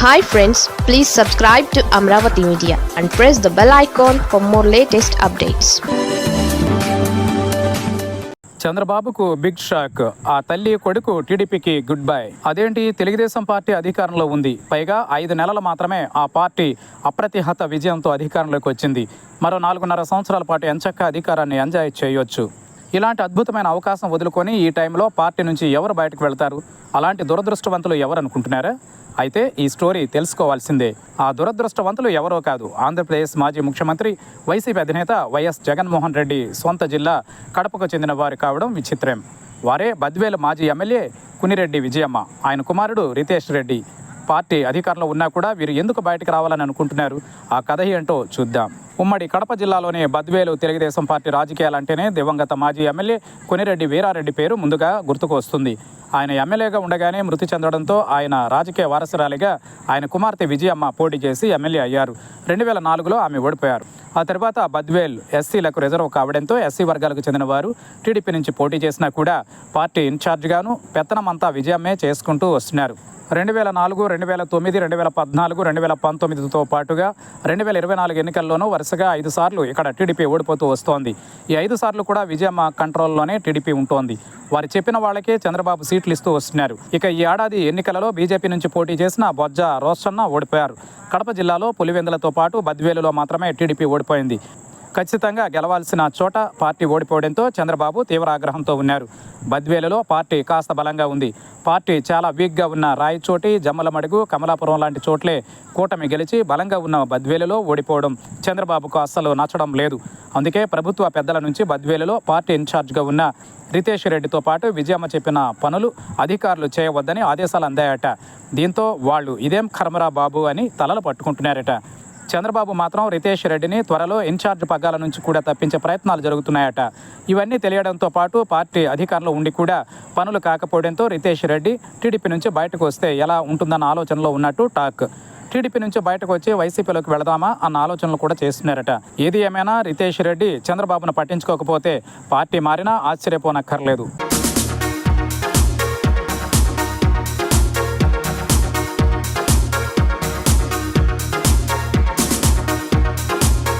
Hi friends please subscribe to Amaravati media and press the bell icon for more latest updates చంద్రబాబుకు big shock ఆ తల్లి కొడుకు టీడీపీకి good bye అదేంటి? Telugu Desam party అధికారంలో ఉంది. పైగా ఐదు నెలలు మాత్రమే ఆ పార్టీ అప్రతిహత విజయంతో అధికారంలోకి వచ్చింది. మరో నాలుగున్నర సంవత్సరాల పాటు ఎంచక్క అధికారాన్ని ఎంజాయ్ చేయొచ్చు. ఇలాంటి అద్భుతమైన అవకాశం వదులుకొని ఈ టైంలో పార్టీ నుంచి ఎవరు బయటకు వెళ్తారు? అలాంటి దురదృష్టవంతులు ఎవరు అనుకుంటున్నారా అయితే ఈ స్టోరీ తెలుసుకోవాల్సిందే. ఆ దురదృష్టవంతులు ఎవరో కాదు. ఆంధ్రప్రదేశ్ మాజీ ముఖ్యమంత్రి వైసీపీ అధినేత వైఎస్ జగన్మోహన్ రెడ్డి సొంత జిల్లా కడపకు చెందిన వారు కావడం విచిత్రం. వారే బద్వేలు మాజీ ఎమ్మెల్యే కునిరెడ్డి విజయమ్మ. ఆయన కుమారుడు రితేష్ రెడ్డి. పార్టీ అధికారంలో ఉన్నా కూడా వీరు ఎందుకు బయటకు రావాలని అనుకుంటున్నారు? ఆ కథ ఏంటో చూద్దాం. ఉమ్మడి కడప జిల్లాలోని బద్వేలు తెలుగుదేశం పార్టీ రాజకీయాలంటేనే దివంగత మాజీ ఎమ్మెల్యే కొనిరెడ్డి వీరారెడ్డి పేరు ముందుగా గుర్తుకు వస్తుంది. ఆయన ఎమ్మెల్యేగా ఉండగానే మృతి చెందడంతో ఆయన రాజకీయ వారసురాలిగా ఆయన కుమార్తె విజయమ్మ పోటీ చేసి ఎమ్మెల్యే అయ్యారు. రెండు వేల నాలుగులో ఆమె ఓడిపోయారు. ఆ తర్వాత బద్వేల్ ఎస్సీలకు రిజర్వ్ కావడంతో ఎస్సీ వర్గాలకు చెందిన వారు టీడీపీ నుంచి పోటీ చేసినా కూడా పార్టీ ఇన్ఛార్జ్గాను పెత్తనమంతా విజయమే చేసుకుంటూ వస్తున్నారు. రెండు వేల నాలుగు రెండు వేల తొమ్మిది రెండు వేల పద్నాలుగు రెండు వేల పంతొమ్మిదితో పాటుగా రెండు వేల ఇరవై నాలుగు ఎన్నికల్లోనూ వరుసగా ఐదు సార్లు ఇక్కడ టీడీపీ ఓడిపోతూ వస్తోంది. ఈ ఐదు సార్లు కూడా విజయమ్మ కంట్రోల్లోనే టీడీపీ ఉంటోంది. వారు చెప్పిన వాళ్ళకే చంద్రబాబు సీట్లు ఇస్తూ వస్తున్నారు. ఇక ఈ ఏడాది ఎన్నికలలో బీజేపీ నుంచి పోటీ చేసిన బొజ్జ రోషన్న ఓడిపోయారు. కడప జిల్లాలో పులివెందులతో పాటు బద్వేలులో మాత్రమే టీడీపీ ఓడిపోయింది. ఖచ్చితంగా గెలవాల్సిన చోట పార్టీ ఓడిపోవడంతో చంద్రబాబు తీవ్ర ఆగ్రహంతో ఉన్నారు. బద్వేలులో పార్టీ కాస్త బలంగా ఉంది. పార్టీ చాలా వీక్గా ఉన్న రాయచోటి జమ్మలమడుగు కమలాపురం లాంటి చోట్లే కూటమి గెలిచి బలంగా ఉన్న బద్వేలులో ఓడిపోవడం చంద్రబాబుకు అస్సలు నచ్చడం లేదు. అందుకే ప్రభుత్వ పెద్దల నుంచి బద్వేలులో పార్టీ ఇన్ఛార్జ్గా ఉన్న రితేష్ రెడ్డితో పాటు విజయమ్మ చెప్పిన పనులు అధికారులు చేయవద్దని ఆదేశాలు అందాయట. దీంతో వాళ్ళు ఇదేం కర్మరా బాబు అని తలలు పట్టుకుంటున్నారట. చంద్రబాబు మాత్రం రితేష్ రెడ్డిని త్వరలో ఇన్ఛార్జ్ పగ్గాల నుంచి కూడా తప్పించే ప్రయత్నాలు జరుగుతున్నాయట. ఇవన్నీ తెలియడంతో పాటు పార్టీ అధికారంలో ఉండి కూడా పనులు కాకపోవడంతో రితేష్ రెడ్డి టీడీపీ నుంచి బయటకు వస్తే ఎలా ఉంటుందన్న ఆలోచనలో ఉన్నట్టు టాక్. టీడీపీ నుంచి బయటకు వచ్చి వైసీపీలోకి వెళదామా అన్న ఆలోచనలు కూడా చేస్తున్నారట. ఏది ఏమైనా రితేష్ రెడ్డి చంద్రబాబును పట్టించుకోకపోతే పార్టీ మారినా ఆశ్చర్యపోనక్కర్లేదు.